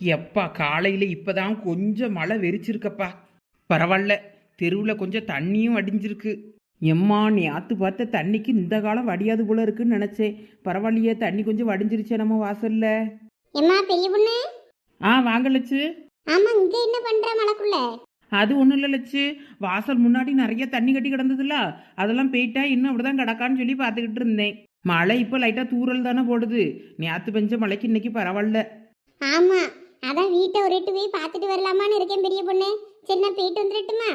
எப்பா காலையில் இப்பதான் கொஞ்சம் மழை வெறிச்சிருக்கப்பா. பரவாயில்ல தெருவில் கொஞ்சம் தண்ணியும் வடிஞ்சிருக்கு எம்மா நேற்று பார்த்த தண்ணிக்கு இந்த காலம் வடியாது போல இருக்குன்னு நினச்சேன். பரவாயில்லையே தண்ணி கொஞ்சம் வடிஞ்சிருச்சே நம்ம வாசல்ல. எம்மா பெரிய பொண்ணு? ஆ வாங்க லட்சு ஆமா இங்க என்ன பண்ற மலைக்குள்ள? அது ஒன்றும் இல்லை லட்சு வாசல் முன்னாடி நிறைய தண்ணி கட்டி கிடந்ததுல அதெல்லாம் போயிட்டா இன்னும் அப்படிதான் கிடக்கான்னு சொல்லி பார்த்துக்கிட்டு இருந்தேன். மழை இப்போ லைட்டாக தூறல் தானே போடுது. நேற்று பெஞ்ச மழைக்கு இன்னைக்கு பரவாயில்ல. ஆமா அதான் வீட்டை ஒரு எட்டு போய் பார்த்துட்டு வரலாமான்னு இருக்கேன் பெரிய பொண்ணு. சரி நான் போயிட்டு வந்துடட்டுமா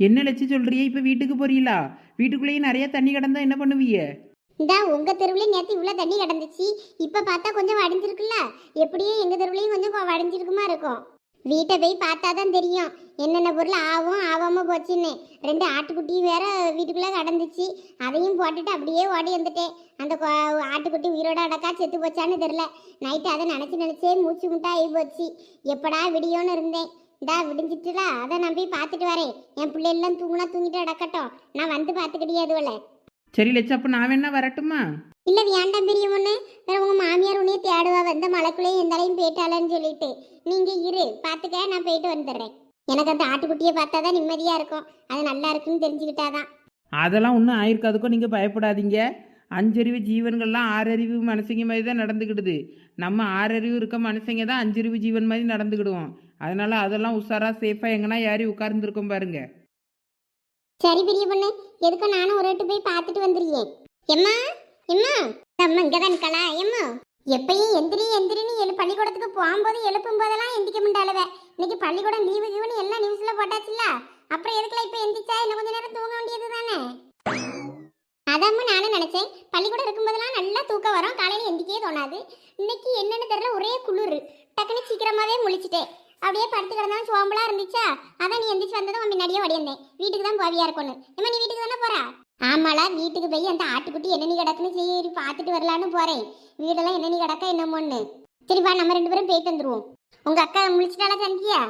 என்ன லட்சு சொல்றியே இப்போ வீட்டுக்கு போறீங்களா? வீட்டுக்குள்ளேயே நிறைய தண்ணி கிடந்தா என்ன பண்ணுவீங்க? இந்தா உங்க தெருவுலயும் நேத்து இவ்வளவு தண்ணி கிடந்துச்சு. இப்ப பார்த்தா கொஞ்சம் வடிஞ்சிருக்குல்ல? எப்படியும் எங்க தெருவுலயும் கொஞ்சம் வடிஞ்சிருக்குமா இருக்கும். வீட்டை போய் பார்த்தா தான் தெரியும். என்னென்ன பொருள் ஆகும் ஆகாமல் போச்சுன்னு. ரெண்டு ஆட்டுக்குட்டியும் வேற வீட்டுக்குள்ளே கடந்துச்சு. அதையும் போட்டுட்டு அப்படியே ஓடி வந்துட்டேன். அந்த ஆட்டுக்குட்டி உயிரோட அடக்கா செத்து போச்சான்னு தெரில நைட்டு அதை நினச்சி நினச்சே மூச்சு முட்டா ஆகி போச்சு. எப்படா விடியோன்னு இருந்தேன். இந்தா விடிஞ்சிட்டுல அதை நான் போய் பார்த்துட்டு வரேன். என் பிள்ளைலாம் தூங்கினா தூங்கிட்டு அடக்கட்டும் நான் வந்து பார்த்துக்கிட்டே அதுவலை சரி லட்சு அப்போ நான் வேணா வரட்டுமா? இல்ல வேண்டாம் பெரிய பொண்ணு வேற உங்க மாமியார் உன்னைய தேடுவா வந்த மலைக்குள்ளேயும் எந்தாலையும் போயிட்டாளன்னு சொல்லிட்டு. நீங்க இரு பாத்துக்க நான் போயிட்டு வந்துடுறேன். எனக்கு அந்த ஆட்டுக்குட்டியை பார்த்தா தான் நிம்மதியா இருக்கும். அது நல்லா இருக்குன்னு தெரிஞ்சுக்கிட்டாதான். அதெல்லாம் ஒன்றும் ஆயிருக்காதுக்கோ நீங்கள் பயப்படாதீங்க. அஞ்சறிவு ஜீவன்கள்லாம் ஆறறிவு மனுஷங்க மாதிரி தான் நடந்துக்கிடுது நம்ம ஆறறிவு இருக்க மனுஷங்க தான் அஞ்சறிவு ஜீவன் மாதிரி நடந்துக்கிடுவோம் அதனால அதெல்லாம் உஷாராக சேஃபாக எங்கன்னா யாரி உட்கார்ந்துருக்கோம் பாருங்க. சரி பெரிய பொண்ணு எதுக்கும் நானும் ஒரு வாட்டி போய் பார்த்துட்டு வந்துடுறேன் எம்மா எம்மா அம்மா இங்கே தான் எம்மா. எப்பயும் எந்திரி எந்திரின்னு எழு பள்ளிக்கூடத்துக்கு போகும்போது எழுப்பும் போதெல்லாம் எந்திக்க முடியாளுவ இன்னைக்கு பள்ளிக்கூடம் லீவு கீவுன்னு எல்லாம் நியூஸ்ல போட்டாச்சுல்ல? அப்புறம் எதுக்குலாம் இப்போ எந்திரிச்சா? இன்னும் கொஞ்ச நேரம் தூங்க வேண்டியது தானே அதாம்மா நானும் நினைச்சேன். பள்ளிக்கூடம் இருக்கும்போதெல்லாம் நல்லா தூக்கம் வரும். காலையில எந்திக்கவே தோணாது. இன்னைக்கு என்னன்னு தெரியல ஒரே குளிர். டக்குன்னு சீக்கிரமாவே முழிச்சிட்டேன். அப்படியே படுத்து கிடந்தாலும் சோம்பலா இருந்துச்சா? அதான் நீ எந்திரிச்சு வந்ததும் முன்னாடியே ஓடியிருந்தேன் வீட்டுக்கு தான் போவியா இருக்கணும் ஏமா நீ வீட்டுக்கு தானே போறா? ஆமாலா வீட்டுக்கு போய் அந்த ஆட்டுக்குட்டி என்ன நீ கிடக்குன்னு சரி பார்த்துட்டு வரலான்னு போறேன். வீடெல்லாம் என்ன நீ கிடக்க என்னமோன்னு. சரி வா நம்ம ரெண்டு பேரும் போயிட்டு வந்துருவோம். உங்க அக்கா முழிச்சிட்டாளா சந்தியா?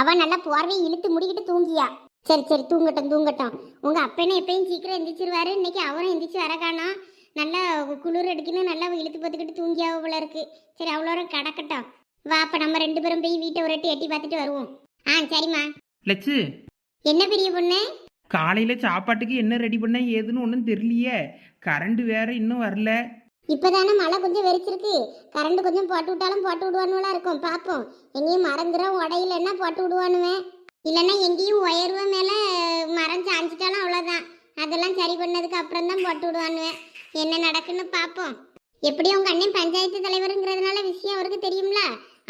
அவ நல்லா போர்வையை இழுத்து முடிக்கிட்டு தூங்கியா. சரி சரி தூங்கட்டும் தூங்கட்டும். உங்க அப்பனே எப்பயும் சீக்கிரம் எந்திரிச்சிருவாரு. இன்னைக்கு அவரும் எந்திரிச்சு வர காணோம் நல்லா குளிர் அடிக்கணும் நல்லா இழுத்து பார்த்துக்கிட்டு தூங்கியா போல இருக்கு. சரி அவ்வளோ கிடக்கட்டும். வா அப்ப நம்ம ரெண்டு பேரும் போய் வீட்டை ஒரு எட்டி எட்டி பார்த்துட்டு வருவோம். ஆ சரிம்மா. லட்சு என்ன பெரிய பொண்ணு? காலையில் சாப்பாட்டுக்கு என்ன ரெடி பண்ண ஏதுன்னு ஒன்றும் தெரியலையே. கரண்ட் வேற இன்னும் வரல. இப்பதானே மழை கொஞ்சம் வெறிச்சிருக்கு கரண்ட் கொஞ்சம் போட்டு விட்டாலும் போட்டு விடுவானுவலா இருக்கும். பார்ப்போம். எங்கேயும் மறந்துடும் உடையிலன்னா போட்டு விடுவானுவேன்? இல்லைன்னா எங்கேயும் உயர்வு மேலே மரம் சாஞ்சிட்டாலும் அவ்வளோதான் அதெல்லாம் சரி பண்ணதுக்கு அப்புறம் தான் போட்டு விடுவானுவேன். என்ன நடக்குன்னு பார்ப்போம். எப்படியும் உங்கள் அண்ணன் பஞ்சாயத்து தலைவருங்கிறதுனால விஷயம் அவருக்கு தெரியும்ல.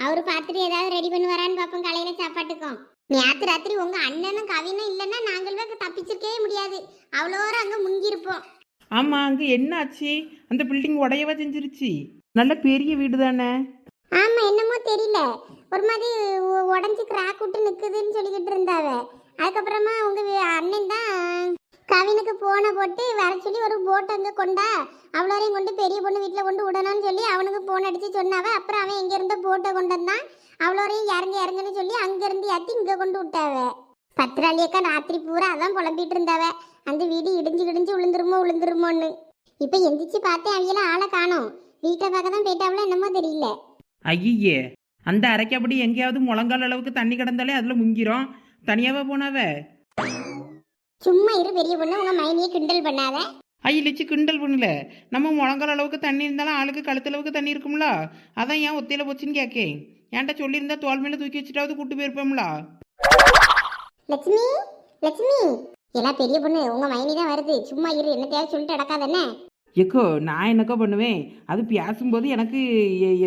அவர் பார்த்துட்டு ஏதாவது ரெடி பண்ணுவாரான்னு பார்ப்போம் காலையில் சாப்பாட்டுக்கும். நேற்று ராத்திரி உங்கள் அண்ணனும் கவினும் இல்லைன்னா நாங்கள் தப்பிச்சிருக்கவே முடியாது. அவ்வளோரம் அங்கே முங்கியிருப்போம். ஆமாம் அங்கே என்ன ஆச்சு அந்த பில்டிங் உடையவா செஞ்சிருச்சு? நல்ல பெரிய வீடு தானே? ஆமா என்னமோ தெரியல. ஒரு மாதிரி உடைஞ்சு கிராக் விட்டு நிக்குதுன்னு சொல்லிக்கிட்டு இருந்தாவ. அதுக்கப்புறமா உங்க அண்ணன் தான் கவினுக்கு போனை போட்டு வர சொல்லி ஒரு போட் அங்கே கொண்டா அவ்வளோரையும் கொண்டு பெரிய பொண்ணு வீட்டில் கொண்டு விடணும்னு சொல்லி அவனுக்கு போன் அடித்து சொன்னாவே. அப்புறம் அவன் இங்கேருந்து போட்டை கொண்டு வந்தான். அவ்வளோரையும் இறங்க இறங்குன்னு சொல்லி அங்கேருந்து ஏற்றி இங்கே கொண்டு விட்டாவ. பத்திராளியக்கா ராத்திரி பூரா அதான் புலம்பிட்டு இருந்தாவ. அந்த வீடு இடிஞ்சு இடிஞ்சு விழுந்துருமோ விழுந்துருமோன்னு இப்போ எந்திரிச்சு பார்த்தேன் அவையெல்லாம் ஆளை காணோம். வீட்டை பார்க்க தான் போயிட்டாவளோ என்னமோ தெரியல. ஐயே அந்த அரைக்கப்படி எங்கேயாவது முழங்கால் அளவுக்கு தண்ணி கிடந்தாலே அதில் முங்கிரும். தனியாவே போனாவே? சும்மா இரு பெரிய பொண்ணு உங்க மைனியை கிண்டல் பண்ணாத. லட்சு கிண்டல் பண்ணல. நம்ம முழங்கால் அளவுக்கு தண்ணி இருந்தாலும் ஆளுக்கு கழுத்து அளவுக்கு தண்ணி இருக்கும்ல? அதான் ஏன் ஒத்தையில போச்சுன்னு கேட்கேன் ஏன்டா சொல்லியிருந்தா தோல் மேலே தூக்கி வச்சுட்டாவது கூட்டு போயிருப்போம்ல? லட்சுமி லட்சுமி. எல்லாம் பெரிய பொண்ணு உங்க மைனி தான் வருது. சும்மா இரு என்ன தேவை சொல்லிட்டு அடக்காதண்ணே எக்கோ நான் என்னக்கோ பண்ணுவேன்? அது பேசும்போது எனக்கு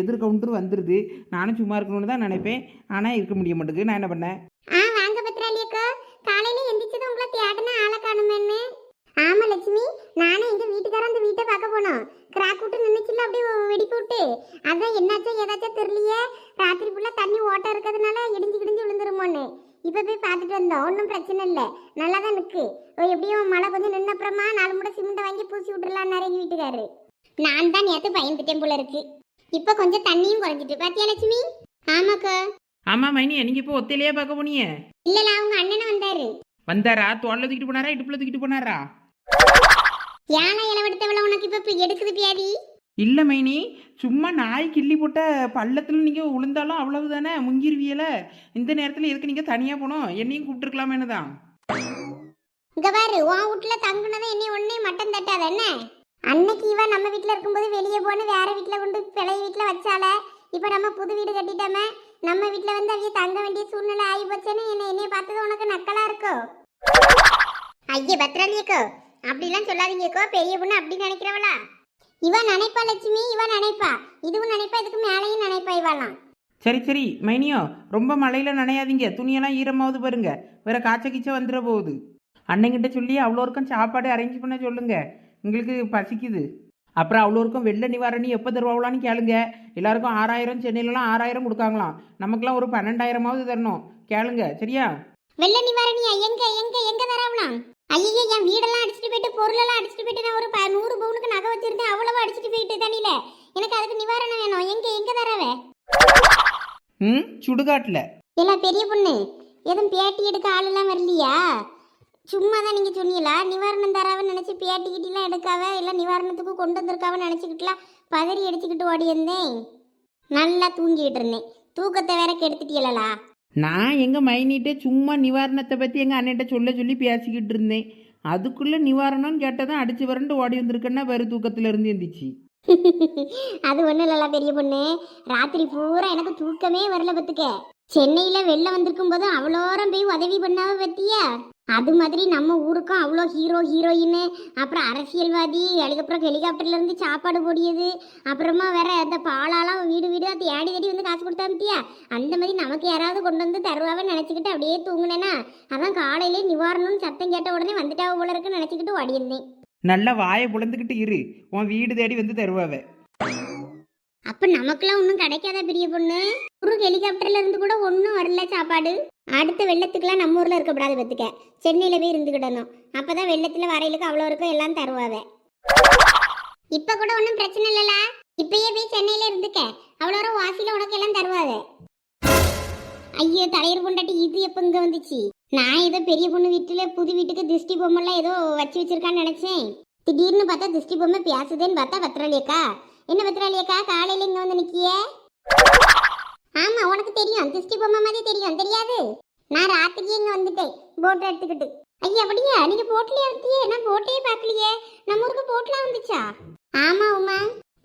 எதிர் கவுண்டர் வந்துடுது நானும் சும்மா இருக்கணும்னு தான் நினைப்பேன். ஆனால் இருக்க முடிய மாட்டேங்குது. நான் என்ன பண்ணேன்? ஆ வாங்க அக்கா. காலையில எந்திரிச்சதும் உங்களை தேடன ஆளை காணுமேன்னு. ஆமா லட்சுமி. நானும் எங்க வீட்டுக்காரன் அந்த வீட்டை பார்க்க போனோம். கிராக் விட்டு நின்னுச்சுல அப்படியே வெடிப்பு விட்டு. அதான் என்னாச்சும் ஏதாச்சும் தெரியலையே. ராத்திரி ஃபுல்லா தண்ணி ஓட்டம் இருக்கிறதுனால இடிஞ்சு கிடிஞ்சு விழுந்துருமோன்னு. இப்ப போய் பார்த்துட்டு வந்தோம். ஒன்றும் பிரச்சனை இல்லை. நல்லா தான் நிற்கு எப்படியும் மழை கொஞ்சம் நின்ன அப்புறமா நாலு மூட சிமெண்ட்டை வாங்கி பூசி விட்டுலாம் நிறைய வீட்டுக்காரரு. நான் தான் நேற்று பயந்துட்டேன் போல இருக்கு. இப்போ கொஞ்சம் தண்ணியும் குறைஞ்சிட்டு. பாத்தியா லட்சுமி? ஆமாம் மைனி நீங்கள் இப்போ ஒத்தையிலேயே பார்க்க போனியே இல்லல அவங்க அண்ணனும் வந்தாரு. வந்தாரா? தோல்ல தூக்கிட்டு போனாரா? இடுப்புல தூக்கிட்டு போனாரா? யானை இளவெடுத்தவள உனக்கு இப்ப எடுக்குது பியாதி? இல்லை மைனி. சும்மா நாய் கிள்ளி போட்ட பள்ளத்தில் நீங்கள் விழுந்தாலும் அவ்வளவு தானே முங்கிருவியல இந்த நேரத்தில் எதுக்கு நீங்கள் தனியாக போனோம்? என்னையும் கூப்பிட்டுருக்கலாமேனு தான் இங்க பாரு உன் வீட்டுல தங்குனதை என்னை ஒன்னே மட்டம் தட்டாத என்ன? அன்னைக்கு இவ நம்ம வீட்ல இருக்கும்போது வெளியே போன்னு வேற வீட்ல கொண்டு பழைய வீட்ல வச்சால இப்ப நம்ம புது வீடு கட்டிட்டோமே. நம்ம வீட்டில் வந்து அவங்க தங்க வேண்டிய சூழ்நிலை ஆகி போச்சேன்னு என்ன என்னைய பார்த்தது உனக்கு நக்கலா இருக்கோ? ஐயே பத்ராலியக்கோ அப்படிலாம் சொல்லாதீங்கக்கோ பெரிய பொண்ணு அப்படி நினைக்கிறவளா? இவ நினைப்பா லட்சுமி இவ நினைப்பா. இதுவும் நினைப்பா இதுக்கு மேலேயும் நினைப்பா இவலாம் சரி சரி மைனியோ ரொம்ப மழையில் நனையாதீங்க. துணியெல்லாம் ஈரமாவது பாருங்க. வேற காய்ச்ச கீச்ச வந்துட போகுது. அன்னைங்கிட்ட சொல்லி அவ்வளோருக்கும் சாப்பாடு அரேஞ்ச் பண்ண சொல்லுங்க. எங்களுக்கு பசிக்குது. அப்புறம் அவ்வளோருக்கும் வெள்ள நிவாரணி எப்போ தருவாங்களான்னு கேளுங்க. எல்லாருக்கும் ஆறாயிரம் சென்னையிலலாம் ஆறாயிரம் கொடுக்காங்களாம். நமக்குலாம் ஒரு பன்னெண்டாயிரமாவது தரணும். கேளுங்க சரியா? வெள்ள நிவாரணியா எங்க எங்க எங்க தரவலாம்? ஐயோ என் வீடெல்லாம் அடிச்சிட்டு போயிட்டு பொருளெல்லாம் அடிச்சிட்டு போயிட்டு நான் ஒரு நூறு பவுனுக்கு நகை வச்சிருந்தேன். அவ்வளவு அடிச்சிட்டு போயிட்டு தண்ணியில. எனக்கு அதுக்கு நிவாரணம் வேணும். எங்க எங்க தரவே? ம் சுடுகாட்டில். எல்லாம் பெரிய பொண்ணு. எதுவும் பேட்டி எடுக்க ஆளெல்லாம் வரலையா? சும்மா தான் நீங்க சொன்னீங்களா? நிவாரணம் தராவன்னு நினைச்சு பேட்டி கிட்டிலாம் எடுக்காவ? எல்லாம் நிவாரணத்துக்கு கொண்டு வந்திருக்காவன்னு நினைச்சுக்கிட்டுலாம் பதறி அடிச்சுக்கிட்டு ஓடி இருந்தேன். நல்லா தூங்கிட்டு இருந்தேன். தூக்கத்தை வேற கெடுத்துட்டீங்களா நான் எங்கள் மைனிட்டே சும்மா நிவாரணத்தை பற்றி எங்கள் அண்ணன்ட்ட சொல்ல சொல்லி பேசிக்கிட்டு இருந்தேன். அதுக்குள்ளே நிவாரணம்னு கேட்டதான் அடிச்சு வரண்டு ஓடி வந்திருக்கேன்னா வேறு தூக்கத்தில் இருந்து எந்திரிச்சு. அது ஒண்ணும் இல்லல பெரிய பொண்ணு. ராத்திரி பூரா எனக்கு தூக்கமே வரல பத்துக்க. சென்னையில வெள்ளம் வந்திருக்கும் போது அவ்வளோரம் போய் உதவி பண்ணாவ பத்தியா? அது மாதிரி நம்ம ஊருக்கும் அவ்வளோ ஹீரோ ஹீரோயின் அப்புறம் அரசியல்வாதி அதுக்கப்புறம் ஹெலிகாப்டர்ல இருந்து சாப்பாடு போடியது அப்புறமா வேற அந்த பாலாலாம் வீடு வீடு தேடி தேடி வந்து காசு கொடுத்தா அந்த மாதிரி நமக்கு யாராவது கொண்டு வந்து தருவாவே நினச்சிக்கிட்டு அப்படியே தூங்குனேனா அதான் காலையிலே நிவாரணம்னு சத்தம் கேட்ட உடனே வந்துட்டாவ போல இருக்குன்னு நினச்சிக்கிட்டு ஓடியிருந்தேன். நல்லா வாயை புலந்துக்கிட்டு இரு. உன் வீடு தேடி வந்து தருவாவ. அப்ப நமக்கெல்லாம் ஒன்றும் கிடைக்காத பெரிய பொண்ணு? ஒரு ஹெலிகாப்டர்ல இருந்து கூட ஒன்றும் வரல சாப்பாடு. அடுத்த வெள்ளத்துக்குலாம் நம்ம ஊர்ல இருக்கக்கூடாது பத்துக்க சென்னையில போய் இருந்துக்கிடணும். அப்பதான் வெள்ளத்துல வரையிலுக்கு அவ்வளோ இருக்கும் எல்லாம் தருவாவே. இப்ப கூட ஒன்றும் பிரச்சனை இல்லல. இப்பயே போய் சென்னையில இருந்துக்க. அவ்வளோ வாசியில உனக்கு எல்லாம் தருவாத ஐயோ தலையர் கொண்டாட்டி இது எப்ப இங்க வந்துச்சு? நான் ஏதோ பெரிய பொண்ணு வீட்டுல புது வீட்டுக்கு திருஷ்டி பொம்மைலாம் ஏதோ வச்சு வச்சிருக்கான்னு நினைச்சேன். திடீர்னு பார்த்தா திருஷ்டி பொம்மை பேசுதேன்னு பார்த்தா பத்திராளியக்கா என்ன பத்திராளியக்கா காலையில இங்க வந்து நிக்கிய? ஆமா உனக்கு தெரியும். திருஷ்டி பொம்மை மாதிரி தெரியும். தெரியாது? நான் ராத்திரியே இங்க வந்துட்டேன். போட்டை எடுத்துக்கிட்டு. ஐயா அப்படியா? நீங்க போட்லயே வந்துட்டியே நான் போட்டே பார்க்கலையே. நம்ம ஊருக்கு போட்லாம் வந்துச்சா? ஆமா உமா.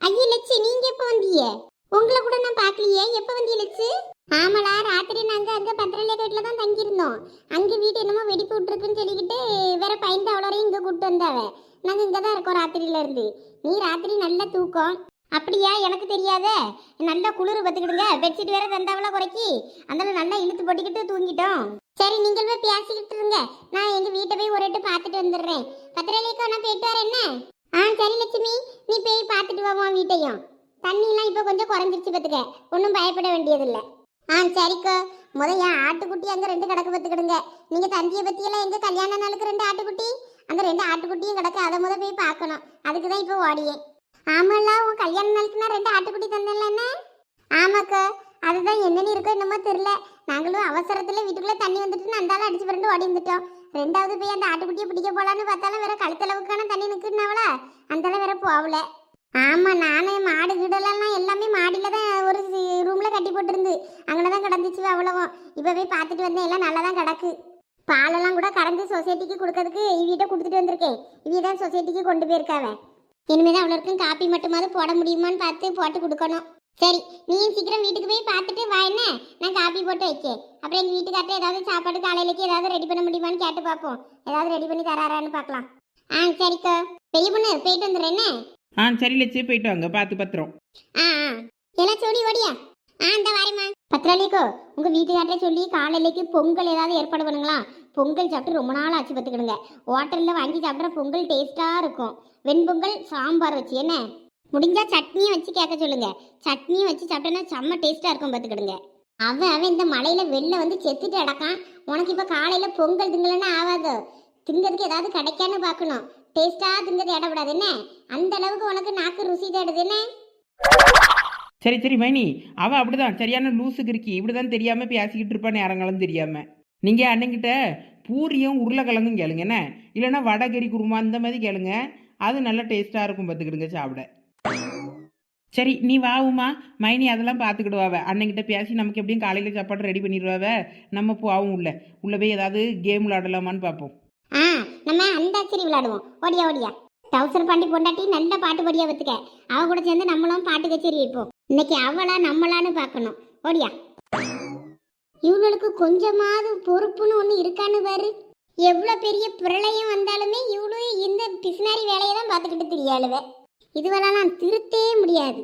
ஐயா லட்சு நீங்க எப்போ வந்தீங்க உங்களை கூட நான் பார்க்கலையே. எப்போ வந்தீ லட்சு? ஆமாடா ராத்திரி நாங்க அங்க பத்திரலிய வீட்டில் தான் தங்கியிருந்தோம். அங்க வீடு என்னமோ வெடிப்பு விட்டுருக்குன்னு சொல்லிக்கிட்டு வேற பயந்து அவ்வளோரையும் இங்க கூப்பிட்டு வந்தாவே. நாங்க இங்கே தான் இருக்கோம் ராத்திரியில இருந்து நீ ராத்திரி நல்ல தூக்கம். அப்படியா? எனக்கு தெரியாதே. நல்லா குளிர் பத்துக்கிடுங்க பெட்ஷீட் வேற தந்தாவளா குறைக்கி. அதனால நல்லா இழுத்து போட்டுக்கிட்டு தூங்கிட்டோம். சரி நீங்கள் போய் பேசிக்கிட்டு இருங்க. நான் எங்க வீட்டை போய் ஒரு எட்டு பார்த்துட்டு வந்துடுறேன். பத்திரலேக்கா நான் போயிட்டு வரேன் என்ன? ஆ சரி லட்சுமி. நீ போய் பார்த்துட்டு வா வீட்டையும். தண்ணிலாம் இப்போ கொஞ்சம் குறைஞ்சிருச்சு பார்த்துக்க. ஒன்றும் பயப்பட வேண்டியதில்லை. ஆ சரிக்கா. முத என் ஆட்டுக்குட்டி அங்கே ரெண்டு கிடக்கு பார்த்துக்கிடுங்க. நீங்கள் தந்தியை பற்றியெல்லாம் எங்கள் கல்யாண நாளுக்கு ரெண்டு ஆட்டுக்குட்டி? அந்த ரெண்டு ஆட்டுக்குட்டியும் கிடக்கு அதை முத போய் பார்க்கணும். அதுக்கு தான் இப்போ ஓடியேன் ஆமால்ல உன் கல்யாண நாளுக்கு நான் ரெண்டு ஆட்டுக்குட்டி தந்தேன்ல என்ன? ஆமாக்கா அதுதான் என்னன்னு இருக்கோ என்னமோ தெரியல. நாங்களும் அவசரத்துல வீட்டுக்குள்ளே தண்ணி வந்துட்டு அந்தாலும் அடிச்சு பிறண்டு ஓடி வந்துட்டோம். ரெண்டாவது போய் அந்த ஆட்டுக்குட்டியை பிடிக்க போலான்னு பார்த்தாலும் வேற கழுத்தளவுக்கான தண்ணி நிற்குனாவளா அந்தாலும் வேற போகல. ஆமாம் நானே மாடு கீடலாம் எல்லாமே மாடியில தான் ஒரு ரூமில் கட்டி போட்டிருந்து. அங்கே தான் கிடந்துச்சு அவ்வளவும். இப்போ போய் பார்த்துட்டு வந்தேன் எல்லாம் நல்லா தான் கிடக்கு. பாலெல்லாம் கூட கறந்து சொசைட்டிக்கு கொடுக்கறதுக்கு இவிட்ட கொடுத்துட்டு வந்திருக்கேன். இவிய தான் சொசைட்டிக்கு கொண்டு போயிருக்காவ இனிமேதான் அவ்வளோருக்கும் காப்பி மட்டுமாவது போட முடியுமான்னு பார்த்து போட்டு கொடுக்கணும். சரி நீயும் சீக்கிரம் வீட்டுக்கு போய் பார்த்துட்டு வா என்ன? நான் காப்பி போட்டு வைக்கேன். அப்புறம் எங்கள் வீட்டுக்கார்ட்ட ஏதாவது சாப்பாடு காலையிலக்கு ஏதாவது ரெடி பண்ண முடியுமான்னு கேட்டு பார்ப்போம். ஏதாவது ரெடி பண்ணி தராரான்னு பார்க்கலாம். ஆ சரிக்கா. பெரிய பொண்ணு போயிட்டு வந்துடுறேன் என்ன? ஆ சரி லட்சு போயிட்டு வாங்க. பார்த்து பத்திரம். ஆ ஆ. எல்லாம் சொல்லி ஓடியா? ஆ இந்த வரேம்மா. பத்ராலிக்கோ உங்கள் வீட்டுக்கார்ட்டே சொல்லி காலையிலக்கு பொங்கல் ஏதாவது ஏற்பாடு பண்ணுங்களா? பொங்கல் சாப்பிட்டு ரொம்ப நாள் ஆச்சு பார்த்துக்கிடுங்க. ஹோட்டலில் வாங்கி சாப்பிட்ற பொங்கல் டேஸ்ட்டாக இருக்கும். வெண்பொங்கல் சாம்பார் வச்சு என்ன? முடிஞ்சால் சட்னியும் வச்சு கேட்க சொல்லுங்கள் சட்னியும் வச்சு சாப்பிட்டேன்னா செம்ம டேஸ்ட்டாக இருக்கும் பார்த்துக்கிடுங்க. அவன் அவன் இந்த மலையில் வெளில வந்து செத்துட்டு அடக்கான் உனக்கு இப்போ காலையில் பொங்கல் திங்கலன்னா ஆகாது? திங்கிறதுக்கு ஏதாவது கிடைக்கான்னு பார்க்கணும். டேஸ்ட்டாக திங்கிறது இடப்படாது என்ன? அந்த அளவுக்கு உனக்கு நாக்கு ருசி தேடுது என்ன? சரி சரி மைனி. அவள் அப்படிதான். சரியான லூசுக்கு இருக்கி இப்படிதான் தெரியாம பேசிக்கிட்டு இருப்பான்னு யாரங்களும் தெரியாமல் நீங்க அன்னைக்கிட்ட பூரியும் உருளைக்கிழங்கும் கேளுங்க என்ன? இல்லைன்னா வடகறி குருமா அந்த மாதிரி கேளுங்க. அது நல்ல டேஸ்ட்டாக இருக்கும் பார்த்துக்கிடுங்க சாப்பிட. சரி நீ வாவுமா மைனி அதெல்லாம் பார்த்துக்கிடுவாவ. அன்னைக்கிட்ட பேசி நமக்கு எப்படியும் காலையில் சாப்பாடு ரெடி பண்ணிடுவாவ. நம்ம போவும் உள்ள. உள்ள போய் ஏதாவது கேம் விளாடலாமான்னு பார்ப்போம். ஆ நம்ம அந்தாச்சரி விளையாடுவோம். ஓடியா ஓடியா. டவுசர் பாண்டி பொண்டாட்டி நல்ல பாட்டு படியா வச்சுக்க. அவ கூட சேர்ந்து நம்மளும் பாட்டு கச்சேரி வைப்போம். இன்னைக்கு அவளா நம்மளான்னு பார்க்கணும். ஓடியா. இவளுக்கு கொஞ்சமாவது பொறுப்புன்னு ஒன்று இருக்கான்னு பாரு. எவ்வளோ பெரிய பிரளயம் வந்தாலுமே இவளும் இந்த பிசினாரி வேலையை தான் பார்த்துக்கிட்டு தெரியாளுவ. இதுவெல்லாம் நான் திருத்தே முடியாது.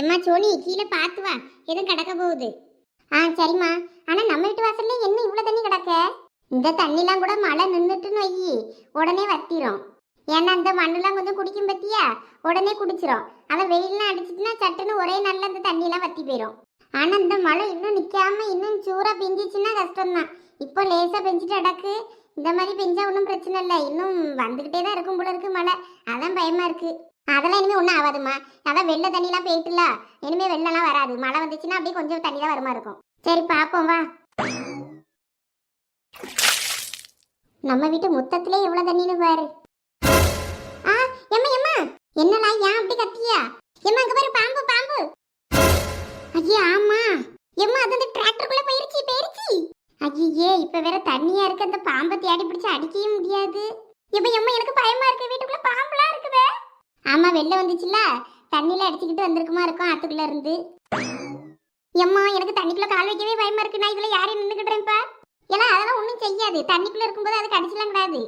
எம்மா சோனி கீழே பார்த்து வா. எதுவும் கிடக்க போகுது. ஆ சரிம்மா. ஆனால் நம்ம வீட்டு வாசல்ல என்ன இவ்வளோ தண்ணி கிடக்க? இந்த தண்ணிலாம் கூட மழை நின்றுட்டுன்னு வை. உடனே வத்திரும். ஏன்னா இந்த மண்ணுலாம் கொஞ்சம் குடிக்கும் பத்தியா? உடனே குடிச்சிரும். அதை வெயிலாம் அடிச்சிட்டுனா சட்டுன்னு ஒரே நல்ல அந்த தண்ணியெல்லாம் வத்தி போயிடும் ஆனால் இந்த மழை இன்னும் நிற்காம இன்னும் சூறா பெஞ்சிச்சுன்னா கஷ்டம்தான். இப்போ லேசா பெஞ்சிட்டு அடக்கு. இந்த மாதிரி பெஞ்சா ஒன்றும் பிரச்சனை இல்லை. இன்னும் வந்துக்கிட்டே தான் இருக்கும் போல இருக்கு மழை. அதான் பயமா இருக்கு. அதெல்லாம் இனிமேல் ஒன்றும் ஆகாதுமா அதான் வெள்ளை தண்ணிலாம் போயிட்டுல. இனிமேல் வெள்ளெல்லாம் வராது. மழை வந்துச்சுன்னா அப்படியே கொஞ்சம் தண்ணி தான் வருமா இருக்கும். சரி பார்ப்போம் வா. நம்ம வீட்டு முத்தத்திலே எவ்வளவு தண்ணின்னு பாரு. ஆ எம்மா எம்மா. என்னடா ஏன் அப்படி கத்தியா? எம்மா அங்க பாரு பாம்பு பாம்பு. ஐயா ஆமா. எம்மா அது அந்த டிராக்டருக்குள்ள போயிருச்சு போயிருச்சு. ஐயே இப்ப வேற தண்ணியா இருக்கு அந்த பாம்பை தேடி பிடிச்சு அடிக்கவே முடியாது. இப்ப எம்மா எனக்கு பயமா இருக்கு வீட்டுக்குள்ள பாம்புலாம் இருக்குதே ஆமா வெளில வந்துச்சுல தண்ணியில அடிச்சுக்கிட்டு வந்திருக்குமா இருக்கும் ஆத்துக்குள்ள இருந்து. எம்மா எனக்கு தண்ணிக்குள்ள கால் வைக்கவே பயமா இருக்கு. நான் இதுல யாரையும் நின்னுக்கிட்டேன்ப்பா ஏன்னா அதெல்லாம் ஒன்றும் செய்யாது. தண்ணிக்குள்ள இருக்கும்போது அது கடிச்சலாம் கூடாது.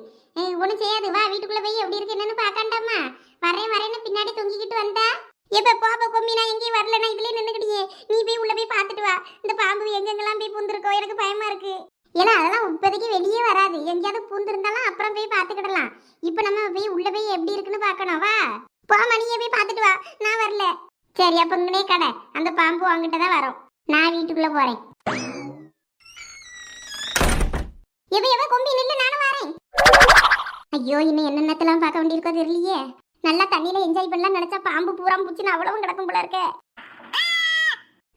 ஒன்றும் செய்யாது. வா வீட்டுக்குள்ள போய் எப்படி இருக்கு என்னன்னு பார்க்காண்டாமா வரேன் வரேன்னு பின்னாடி தொங்கிக்கிட்டு வந்தா. எப்ப பாப்பா கொம்மி நான் எங்கேயும் வரல நான் இதுலயே நின்னுக்கிட்டியே. நீ போய் உள்ள போய் பாத்துட்டு வா. இந்த பாம்பு எங்கெங்கெல்லாம் போய் பூந்துருக்கோ? எனக்கு பயமா இருக்கு. ஏன்னா அதெல்லாம் இப்போதைக்கு வெளியே வராது. எங்கேயாவது பூந்துருந்தாலும் அப்புறம் போய் பாத்துக்கிடலாம் இப்போ நம்ம போய் உள்ள போய் எப்படி இருக்குன்னு பார்க்கணும். வா. போ நீயே போய் பாத்துட்டு வா. நான் வரல. சரி அப்ப இங்கனே கடை. அந்த பாம்பு வாங்கிட்டு தான் வரும். நான் வீட்டுக்குள்ள போறேன். எவ எவ கொம்பி நில்லு. நானும் வரேன். ஐயோ இன்னும் என்னென்னத்தெல்லாம் பார்க்க வேண்டியிருக்கோ தெரியலையே. நல்லா தண்ணியில என்ஜாய் பண்ணலாம் நினைச்சா பாம்பு பூரா பூச்சின்னு அவ்வளவும் கிடக்கும் போல இருக்க.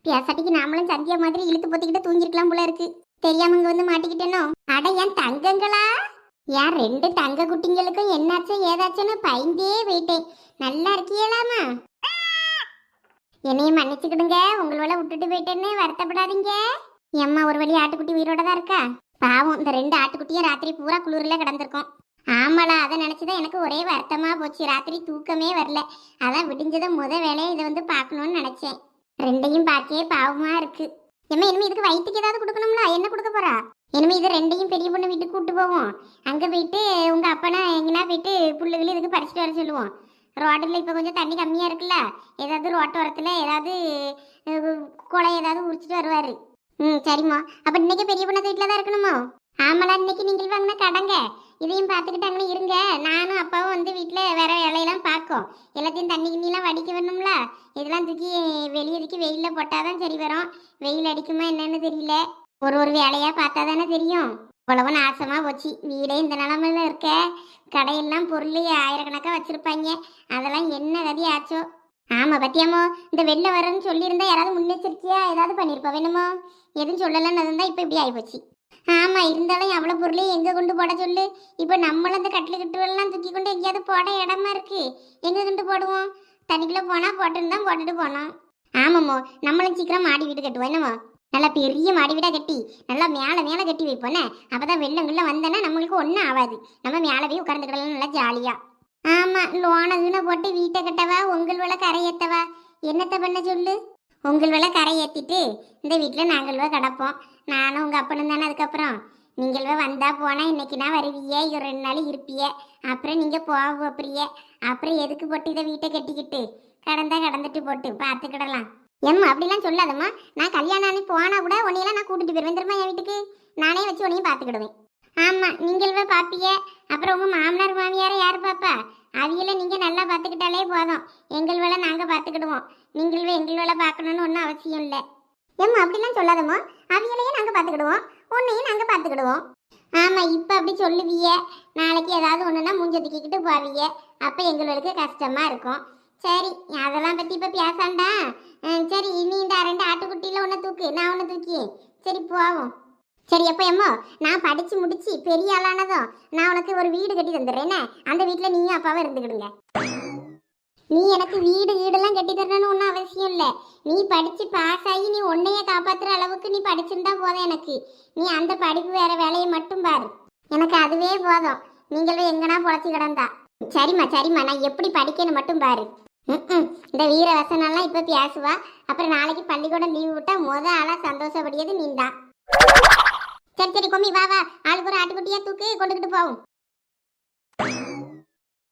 பேசாட்டிக்கு நாமளும் சந்தியா மாதிரி இழுத்து பொத்திக்கிட்டு தூங்கிருக்கலாம் போல இருக்கு. தெரியாம இங்க வந்து மாட்டிக்கிட்டேனோ? அட ஏன் தங்கங்களா? ஏன் ரெண்டு தங்க குட்டிங்களுக்கும் என்னாச்சு ஏதாச்சுன்னு பயந்தே போயிட்டேன். நல்லா இருக்கியலாமா? என்னையும் மன்னிச்சுக்கிடுங்க. உங்களோட விட்டுட்டு போயிட்டேன்னு வருத்தப்படாதீங்க. எம்மா ஒரு வழி ஆட்டுக்குட்டி உயிரோட தான் இருக்கா? பாவம் இந்த ரெண்டு ஆட்டுக்குட்டியும் ராத்திரி பூரா குளிரில் கிடந்திருக்கும். ஆமாடா அதை நினச்சிதான் எனக்கு ஒரே வருத்தமாக போச்சு. ராத்திரி தூக்கமே வரல. அதான் விடிஞ்சதை முத வேலையை இதை வந்து பார்க்கணும்னு நினச்சேன். ரெண்டையும் பார்க்கவே பாவமாக இருக்கு. ஏமா இனிமே இதுக்கு வயிற்றுக்கு ஏதாவது கொடுக்கணும்ல? என்ன கொடுக்க போறா? இனிமே இது ரெண்டையும் பெரிய பொண்ணு வீட்டுக்கு கூட்டு போவோம். அங்கே போயிட்டு உங்கள் அப்பனா எங்கன்னா போயிட்டு புல்லுகளி இதுக்கு பறிச்சுட்டு வர சொல்லுவோம். ரோட்டில் இப்போ கொஞ்சம் தண்ணி கம்மியாக இருக்குல்ல? ஏதாவது ரோட்டோரத்தில் ஏதாவது அஹ், குளம் ஏதாவது உரிச்சிட்டு வருவார். ம் சரிம்மா. அப்போ இன்னைக்கு பெரிய பொண்ணு வீட்டில் தான் இருக்கணுமோ? ஆமாடா இன்னைக்கு நீங்கள் வாங்கின கடங்க. இதையும் பார்த்துக்கிட்டு அங்கே இருங்க. நானும் அப்பாவும் வந்து வீட்டில் வேற வேலையெல்லாம் பார்க்கும். எல்லாத்தையும் தண்ணி கிண்ணிலாம் வடிக்க வேணும்ல? இதெல்லாம் தூக்கி வெளியே தூக்கி வெயிலில் போட்டால் தான் சரி வரும். வெயில் அடிக்குமா என்னன்னு தெரியல. ஒரு ஒரு வேலையாக பார்த்தா தானே தெரியும். இவ்வளவு நாசமாக போச்சு. வீடே இந்த நிலமையில் இருக்க. கடையெல்லாம் பொருள் ஆயிரக்கணக்காக வச்சுருப்பாங்க. அதெல்லாம் என்ன கதி ஆச்சோ? ஆமாம் பத்தியாமோ இந்த வெளில வரேன்னு சொல்லியிருந்தா யாராவது முன்னெச்சரிக்கையாக ஏதாவது பண்ணியிருப்பா வேணுமோ? எதுவும் சொல்லலன்னு இருந்தால் இப்போ இப்படி ஆகிப்போச்சு ஆமா இருந்தாலும் எவ்வளவு பொருளையும் எங்க கொண்டு போட சொல்லு. இப்ப நம்மள அந்த கட்டில் கட்டுவெல்லாம் தூக்கி கொண்டு எங்கேயாவது போட இடமா இருக்கு. எங்க கொண்டு போடுவோம்? தனிக்குள்ள போனா போட்டுன்னு தான் போட்டுட்டு போனோம். ஆமாம்மோ நம்மளும் சீக்கிரம் மாடி வீடு கட்டுவோம். என்னமோ நல்லா பெரிய மாடி வீடாக கட்டி நல்லா மேலே மேலே கட்டி வைப்போனே அப்போ தான் வெள்ளங்குள்ள வந்தேன்னா நம்மளுக்கு ஒன்றும் ஆகாது நம்ம மேலே போய் உட்காந்துக்கிடலாம் நல்லா ஜாலியாக ஆமாம் லோனை போட்டு வீட்டை கட்டவா? உங்கள் விலை கரை என்னத்தை பண்ண சொல்லு? உங்கள் விலை கரை ஏத்திட்டு இந்த வீட்டில் நாங்கள் கிடப்போம். நானும் உங்கள் அப்பனும் தானே அதுக்கப்புறம்? நீங்களே வந்தா போனால் இன்னைக்கு நான் வருவியே? ரெண்டு நாள் இருப்பிய. அப்புறம் நீங்கள் போக போப்பிரிய அப்புறம் எதுக்கு போட்டு இதை வீட்டை கட்டிக்கிட்டு? கடந்தா கடந்துட்டு போட்டு பார்த்துக்கிடலாம். ஏம்மா அப்படிலாம் சொல்லாதம்மா. நான் கல்யாணம் ஆனி போனால் கூட உன்னையெல்லாம் நான் கூட்டிகிட்டு போயிருவேன். திரும்ப என் வீட்டுக்கு? நானே வச்சு உன்னையும் பார்த்துக்கிடுவேன். ஆமா நீங்களே பாப்பிய. அப்புறம் உங்கள் மாமனார் மாமியாரை யார் பாப்பா? அவியலை நீங்க நல்லா பார்த்துக்கிட்டாலே போதும். எங்கள் வேலை நாங்கள் பார்த்துக்கிடுவோம். நீங்கள் எங்கள் வேலை பார்க்கணுன்னு ஒன்றும் அவசியம் இல்லை. ஏம்மா அப்படிலாம் சொல்லாதம்மா. அவங்களையும் நாங்கள் பார்த்துக்கிடுவோம். உன்னையும் நாங்கள் பார்த்துக்கிடுவோம். ஆமாம் இப்போ அப்படி சொல்லுவிய. நாளைக்கு ஏதாவது ஒன்றுனா மூஞ்ச தூக்கிக்கிட்டு போவிய. அப்போ எங்களுக்கு கஷ்டமாக இருக்கும். சரி அதெல்லாம் பற்றி இப்போ பேசாண்டா? சரி இனி இந்த ரெண்டு ஆட்டுக்குட்டியில ஒன்று தூக்கு. நான் ஒன்று தூக்கி சரி போவோம். சரி எப்போ எம்மோ? நான் படித்து முடித்து பெரிய ஆளானதும் நான் உனக்கு ஒரு வீடு கட்டி தந்துடுறேனே அந்த வீட்டில் நீயும் அப்பாவும் இருந்துக்கிடுங்க. நீ எனக்கு வீடு வீடெல்லாம் கட்டி தரணும்னு ஒன்றும் அவசியம் இல்லை. நீ படிச்சு பாஸ் ஆகி நீ உன்னைய காப்பாற்றுற அளவுக்கு நீ படிச்சிருந்தா போதும் எனக்கு. நீ அந்த படிப்பு வேற வேலையை மட்டும் பாரு. எனக்கு அதுவே போதும். நீங்களும் எங்கன்னா பொழைச்சி கிடந்தா. சரிம்மா சரிம்மா. நான் எப்படி படிக்கணும் மட்டும் பாரு. இந்த வீர வசனம்லாம் இப்போ பேசுவா. அப்புறம் நாளைக்கு பள்ளிக்கூடம் லீவு விட்டா முத ஆளாக சந்தோஷப்படியது நீ தான் சரி சரி கொம்மி வா வா. ஆளுக்கு ஒரு ஆட்டுக்குட்டியாக தூக்கு கொண்டுக்கிட்டு போவோம்.